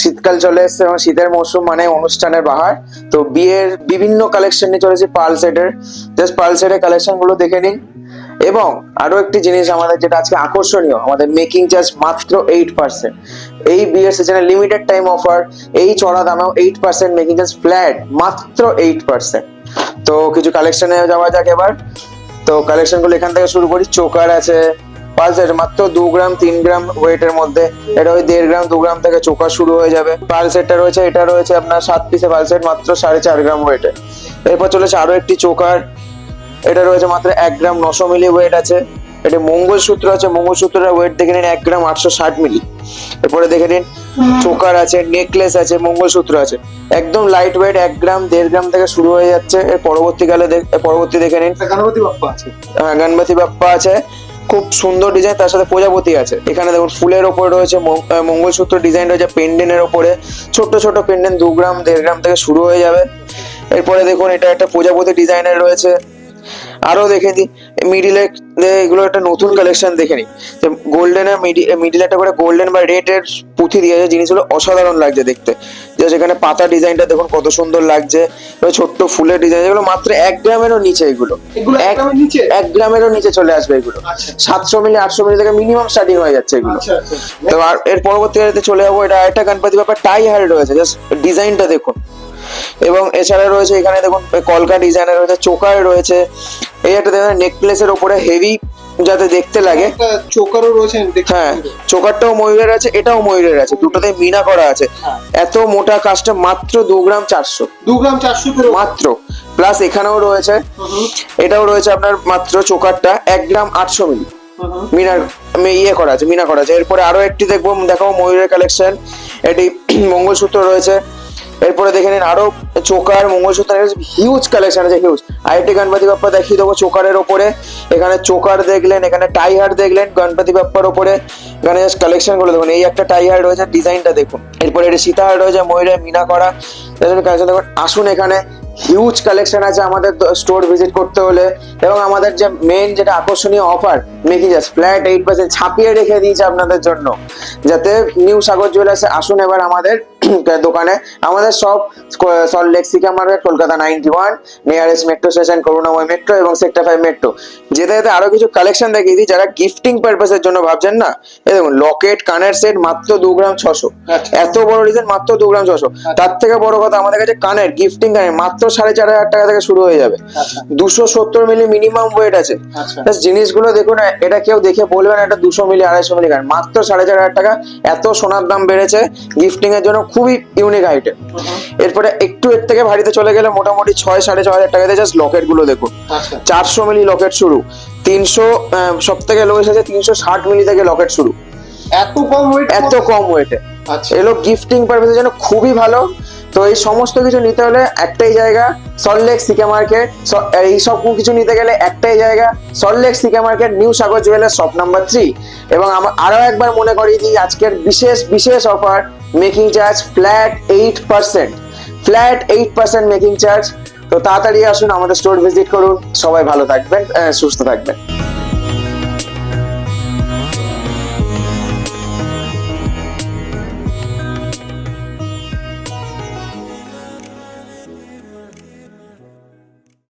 শীতকাল চলে এসছে এবং শীতের মৌসুম মানে অনুষ্ঠানের বাহার। তো বিয়ের বিভিন্ন কালেকশন নিয়ে চলেছে পার্ল সেটের। জাস্ট পার্ল সেটের কালেকশনগুলো দেখে নিন। এবং আরও একটি জিনিস আমাদের যেটা আজকে আকর্ষণীয়, আমাদের মেকিং চার্জ মাত্র এইট পার্সেন্ট এই বিয়ের সিজনে লিমিটেড টাইম অফার এই চড়া দামেও eight percent making charge flat মাত্র এইট পার্সেন্ট তো কিছু কালেকশনে যাওয়া যাক এবার। তো কালেকশনগুলো এখান থেকে শুরু করি। চোকার আছে পালসেট মাত্র দু গ্রাম তিন গ্রাম ওয়েটের মধ্যে। এটা ওই দেড় গ্রাম দু গ্রাম থেকে চোকা শুরু হয়ে যাবে। পালসেটটা রয়েছে এটা রয়েছে আপনার সাত পিসে পালসেট মাত্র সাড়ে চার গ্রাম ওয়েটে এরপর চলেছে আরও একটি চোকার এটা রয়েছে মাত্র এক গ্রাম নশো মিলি ওয়েট আছে। এটা মঙ্গলসূত্র আছে মঙ্গলসূত্রের ওয়েট দেখে নিন এক গ্রাম আটশো ষাট মিলি এরপরে দেখে নিন চোকার আছে নেকলেস আছে মঙ্গলসূত্র আছে। একদম লাইট ওয়েট এক গ্রাম দেড় গ্রাম থেকে শুরু হয়ে যাচ্ছে। এর পরবর্তীকালে পরবর্তী দেখে নিন। গণপতি বাপ্পা আছে। হ্যাঁ, গণপতি বাপ্পা আছে। খুব সুন্দর ডিজাইন তার সাথে প্রজাপতি আছে। এখানে দেখুন ফুলের ওপরে রয়েছে মঙ্গলসূত্র ডিজাইন রয়েছে পেন্ডেন্টের ওপরে। ছোট ছোট পেন্ডেন্ট দু গ্রাম, দেড় গ্রাম থেকে শুরু হয়ে যাবে। এরপরে দেখুন এটা একটা প্রজাপতি ডিজাইনের রয়েছে। আরও দেখে দিই মিডিলে এগুলো একটা নতুন কালেকশন দেখে নিই যে গোল্ডেনের মিডিলে একটা করে গোল্ডেন বা রেড এর পুঁথি দিয়েছে জিনিসগুলো অসাধারণ লাগছে দেখতে। যে সেখানে পাতা ডিজাইনটা দেখুন কত সুন্দর লাগছে ছোট্ট ফুলের ডিজাইন এগুলো মাত্র এক গ্রামেরও নিচে এগুলো। এক গ্রামেরও নিচে চলে আসবে এগুলো। আচ্ছা। সাতশো মিলি আটশো মিলি থেকে মিনিমাম স্টার্টিং হয়ে যাচ্ছে এগুলো। আচ্ছা আচ্ছা। তো আর এর পরবর্তীতে চলে যাব এটা একটা গণপতি ব্যাপার টাই হার রয়েছে জাস্ট ডিজাইনটা দেখুন। এবং এছাড়া রয়েছে এখানে দেখুন কলকা ডিজাইনের রয়েছে চোকার রয়েছে। এই একটা দেখুন নেকলেসের ওপরে হেভি যাতে দেখতে লাগে। চোকারও রয়েছে হ্যাঁ চোকারটাও ময়ূরের আছে এটাও ময়ূরের আছে দুটোতে মিনা করা আছে। হ্যাঁ। এত মোটা কাজটা মাত্র দু গ্রাম চারশো। দু গ্রাম চারশো মাত্র। প্লাস এখানেও রয়েছে এটাও রয়েছে আপনার মাত্র চোকারটা এক গ্রাম আটশো মিলি। মিনার ইয়ে করা আছে মিনা করা আছে। এরপরে আরও একটি দেখব দেখাবো ময়ূরের কালেকশন এটি মঙ্গলসূত্র রয়েছে। এরপরে দেখে নিন আরও চোকার মঙ্গলসূত্রের হিউজ কালেকশন আছে হিউজ আইটি গণপতি বাপ্পা দেখিয়ে দেবো চোকারের ওপরে। এখানে চোকার দেখলেন, এখানে টাই হার দেখলেন গণপতি বাপ্পার ওপরে। এখানে জাস্ট কালেকশনগুলো দেখুন, এই একটা টাই হার রয়েছে ডিজাইনটা দেখুন। এরপরে এটি সীতাহার রয়েছে, ময়ূরের মিনা করা। কালেকশন দেখুন, আসুন এখানে। হিউজ কালেকশন আছে আমাদের স্টোর ভিজিট করতে হলে। এবং আমাদের যে মেন যেটা আকর্ষণীয় offer making just flat eight percent ছাপিয়ে রেখে দিয়েছে আপনাদের জন্য। যাতে নিউ সাগর জুয়েলার্সে আসুন এবার আমাদের। দোকানে। আমাদের সব Salt Lake C K market Kolkata ninety one nearest metro station Karunamoyee metro এবং সেক্টর ফাইভ মেট্রো যেতে যেতে আরও কিছু কালেকশন দেখিয়ে দিই যারা গিফটিং পারপাসের জন্য ভাবছেন না। এই দেখুন লকেট কানের সেট মাত্র দু গ্রাম ছশো। আচ্ছা। এত বড় ডিজাইন মাত্র দু গ্রাম ছশো। তার থেকে বড় কথা আমাদের কাছে কানের গিফটিং কানের মাত্র সাড়ে চার হাজার টাকা থেকে শুরু হয়ে যাবে। আচ্ছা। দুশো সত্তর মিলি মিনিমাম ওয়েট আছে। আচ্ছা। জিনিসগুলো দেখুন এটা কেউ দেখে বলবে না এটা দুশো মিলি আড়াইশো মিলি কান মাত্র সাড়ে চার হাজার টাকা এত সোনার দাম বেড়েছে গিফটিং এর জন্য। খুবই ইউনিক হাইটে এরপরে একটু এর থেকে ভারীতে চলে গেলে মোটামুটি ছয় সাড়ে ছয় হাজার টাকাতে জাস্ট লকেটগুলো দেখুন আচ্ছা। চারশো মিলি লকেট শুরু। তিনশো সব থেকে লোয়েস্ট আছে তিনশো ষাট মিলি থেকে লকেট শুরু। এত কম ওয়েট এত কম ওয়েটে আচ্ছা। এগুলো গিফটিং পারপাসের জন্য খুবই ভালো। তো এই সমস্ত কিছু নিতে হলে একটাই জায়গা সল্টলেক সিকে মার্কেট এই সব কিছু নিতে গেলে একটাই জায়গা Salt Lake C K market new Sagar jewellers shop number three এবং আমার আরও একবার মনে করিয়ে দিই আজকের বিশেষ বিশেষ offer making charge flat eight percent flat eight percent making charge তো তাড়াতাড়ি আসুন আমাদের স্টোর ভিজিট করুন। সবাই ভালো থাকবেন সুস্থ থাকবেন।